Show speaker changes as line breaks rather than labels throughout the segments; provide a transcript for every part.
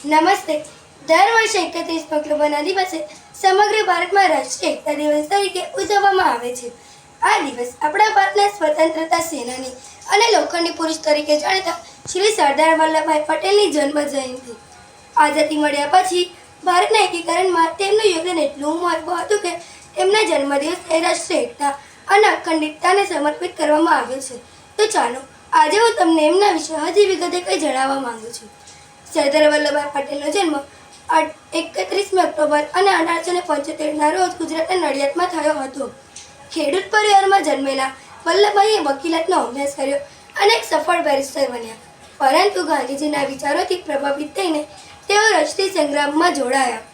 નમસ્તે. દર વર્ષે એકત્રીસ ઓક્ટોબરના દિવસે સમગ્ર ભારતમાં રાષ્ટ્રીય એકતા દિવસ તરીકે ઉજવવામાં આવે છે. આ દિવસ આપણા ભારતના સ્વતંત્રતા સેનાની અને લોખંડી પુરુષ તરીકે જાણીતા શ્રી સરદાર વલ્લભભાઈ પટેલની જન્મ જયંતિ આઝાદી મળ્યા પછી ભારતના એકીકરણમાં તેમનું યોગદાન એટલું મહત્વ હતું કે જન્મદિવસ એ રાષ્ટ્રીય એકતા અને અખંડિતતાને સમર્પિત કરવામાં આવ્યો છે. તો ચાલો, આજે હું તમને એમના વિશે હજી વિગતે કંઈ જણાવવા માંગુ છું. સરદાર વલ્લભભાઈ પટેલનો જન્મ એકત્રીસમી ઓક્ટોબર અને અઢારસો ને પંચોતેરના રોજ ગુજરાતના નડિયાદમાં થયો હતો. ખેડૂત પરિવારમાં જન્મેલા વલ્લભભાઈએ વકીલાતનો અભ્યાસ કર્યો અને એક સફળ બેરિસ્ટર બન્યા. પરંતુ ગાંધીજીના વિચારોથી પ્રભાવિત થઈને તેઓ રાષ્ટ્રીય સંગ્રામમાં જોડાયા.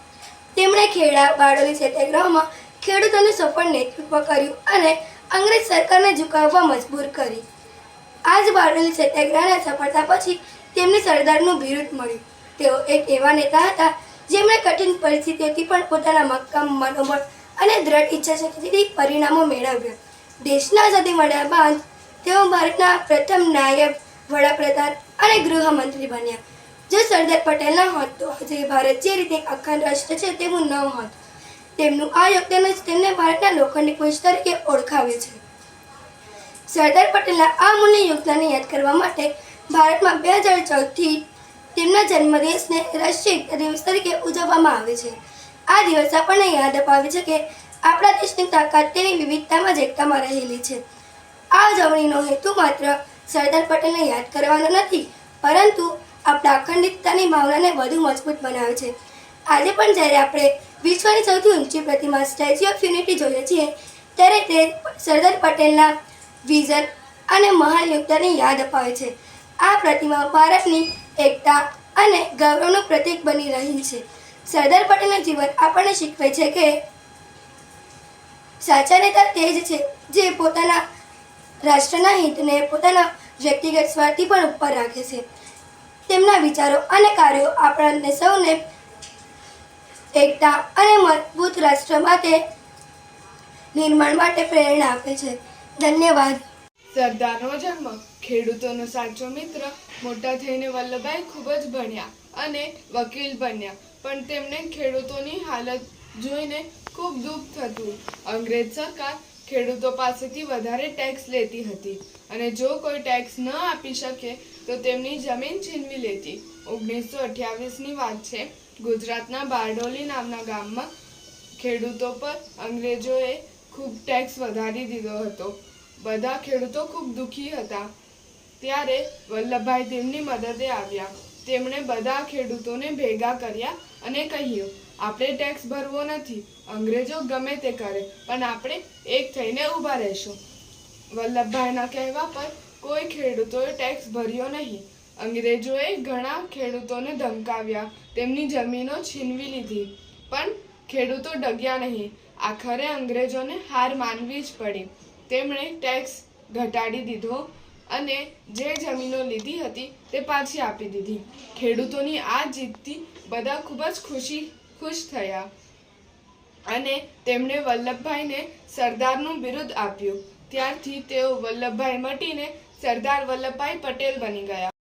તેમણે ખેડા, બારડોલી સત્યાગ્રહમાં ખેડૂતોનું સફળ નેતૃત્વ કર્યું અને અંગ્રેજ સરકારને ઝુકાવવા મજબૂર કરી. આ જ બારડોલી સત્યાગ્રહના સફળતા પછી તેમને સરદારનું બિરુદ મળ્યું. તેઓ એક એવા નેતા હતા જેમણે કઠિન પરિસ્થિતિઓથી પણ પોતાના મક્કમ, મનોબળ અને દ્રઢ ઈચ્છાશક્તિથી પરિણામો મેળવ્યા. દેશના આઝાદી મળ્યા બાદ તેઓ ભારતના પ્રથમ નાયબ વડાપ્રધાન અને ગૃહમંત્રી બન્યા. જો સરદાર પટેલ ન હોત તો આજે ભારત જે રીતે અખંડ રાષ્ટ્ર છે તેવું ન હોત. તેમનું આ યોગદાન જ તેમને ભારતના લોખંડી પુરુષ તરીકે ઓળખાવે છે. સરદાર પટેલના આ મૂલ્ય યોગદાનને યાદ કરવા માટે ભારતમાં બે હજાર ચૌદથી તેમના જન્મદિવસને રાષ્ટ્રીય દિવસ તરીકે ઉજવવામાં આવે છે. આ દિવસ આપણને યાદ અપાવે છે કે આપણા દેશની તાકાત તેની વિવિધતામાં જ એકતામાં રહેલી છે. આ ઉજવણીનો હેતુ માત્ર સરદાર પટેલને યાદ કરવાનો નથી, પરંતુ આપણા અખંડિતતાની ભાવનાને વધુ મજબૂત બનાવે છે. આજે પણ જ્યારે આપણે વિશ્વની સૌથી ઊંચી પ્રતિમા સ્ટેચ્યુ ઓફ યુનિટી જોઈએ છીએ, ત્યારે તે સરદાર પટેલના વિઝન અને મહાન યોગદાનને યાદ અપાવે છે. આ પ્રતિમા ભારતની એકતા અને ગૌરવનું પ્રતીક બની રહી છે. સરદાર પટેલનું જીવન આપણને શીખવે છે કે સાચા નેતા તે જ છે જે પોતાના રાષ્ટ્રના હિતને પોતાના વ્યક્તિગત સ્વાર્થી પણ ઉપર રાખે છે. તેમના વિચારો અને કાર્યો આપણને સૌને એકતા અને મજબૂત રાષ્ટ્ર માટે નિર્માણ માટે પ્રેરણા આપે છે. ધન્યવાદ.
સરદારનો જન્મ, ખેડૂતોનો સાચો મિત્ર, મોટા થઈને વલ્લભભાઈ ખૂબ જ ભણ્યા અને વકીલ બન્યા. પણ તેમને ખેડૂતોની હાલત જોઈને ખૂબ દુઃખ થતું. અંગ્રેજ સરકાર ખેડૂતો પાસેથી વધારે ટેક્સ લેતી હતી અને જો કોઈ ટેક્સ ન આપી શકે, તો તેમની જમીન છીનવી લેતી. ઓગણીસો અઠ્યાવીસની વાત છે, ગુજરાતના બારડોલી નામના ગામમાં ખેડૂતો પર અંગ્રેજોએ ખૂબ ટેક્સ વધારી દીધો હતો. બધા ખેડૂતો ખૂબ દુઃખી હતા. ત્યારે વલ્લભભાઈ તેમની મદદે આવ્યા. તેમણે બધા ખેડૂતોને ભેગા કર્યા અને કહ્યું, આપણે ટેક્સ ભરવો નથી. અંગ્રેજો ગમે તે કરે, પણ આપણે એક થઈને ઊભા રહીશું. વલ્લભભાઈના કહેવા પર કોઈ ખેડૂતોએ ટેક્સ ભર્યો નહીં. અંગ્રેજોએ ઘણા ખેડૂતોને ધમકાવ્યા. તેમની જમીનો છીનવી લીધી. પણ ખેડૂતો ડગ્યા નહીં. આખરે અંગ્રેજોને હાર માનવી જ પડી. તેમણે ટેક્સ ઘટાડી દીધો અને જે જમીનો લીધી હતી તે પાછી આપી દીધી. ખેડૂતોની આ જીતથી બધા ખૂબ જ ખુશી, ખુશ થયા. અને તેમણે વલ્લભભાઈને સરદારનું બિરુદ આપ્યું. ત્યારથી તેઓ વલ્લભભાઈ મટીને સરદાર વલ્લભભાઈ પટેલ બની ગયા.